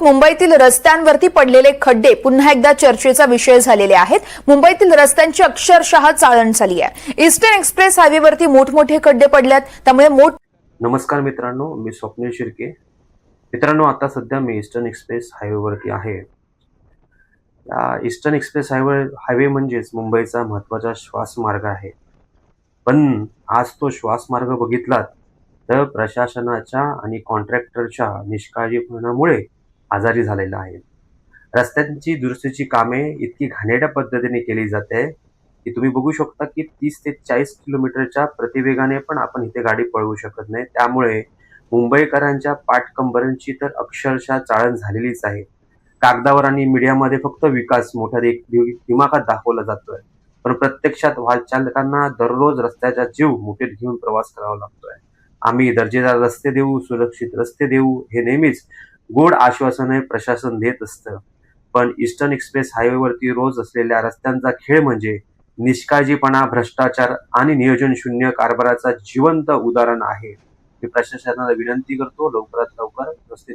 आहोत मुंबईतील रस्त्यांवरती पडलेले खड्डे पुन्हा एकदा चर्चेचा विषय झालेले आहेत. मुंबईतील रस्त्यांची अक्षरशः चाळण झाली आहे. ईस्टर्न एक्सप्रेस हायवेवरती मोठमोठे खड्डे पडल्यात. त्यामुळे मोठ नमस्कार मित्रांनो मी स्वप्नील शिर्के. मित्रांनो आता सध्या मी ईस्टर्न एक्सप्रेस हायवेवरती आहे. या ईस्टर्न एक्सप्रेस हायवे हायवे म्हणजेच मुंबईचा महत्त्वाचा श्वासमार्ग आहे. पण आज तो श्वासमार्ग बघितलात तर प्रशासनाच्या आणि कॉन्ट्रॅक्टरच्या निष्काळजीपणामुळे आजारी झालेला आहे. रस्त्यांची दुरुस्तीची कामे इतकी घाणेरड्या पद्धतीने केली जाते की तुम्ही बघू शकता की तीस ते चाळीस किलोमीटरच्या प्रतिवेगाने पण आपण इथे गाडी पळवू शकत नाही. त्यामुळे मुंबईकरांच्या पाठकंबरांची तर अक्षरशः चाळण झालेलीच आहे. कागदावर आणि मीडियामध्ये फक्त विकास मोठ्या एक दिमाखात दाखवला जातोय. पण प्रत्यक्षात वाहनचालकांना दररोज रस्त्याचा जीव मुठीत घेऊन प्रवास करावा लागतोय. आम्ही दर्जेदार रस्ते देऊ सुरक्षित रस्ते देऊ हे नेहमीच गोड आश्वासने प्रशासन देत असतं. पण ईस्टर्न एक्सप्रेस हायवेवरती रोज असलेल्या रस्त्यांचा खेळ म्हणजे निष्काळजीपणा भ्रष्टाचार आणि नियोजन शून्य कारभाराचा जिवंत उदाहरण आहे. मी प्रशासनाला विनंती करतो लवकरात लवकर रस्ते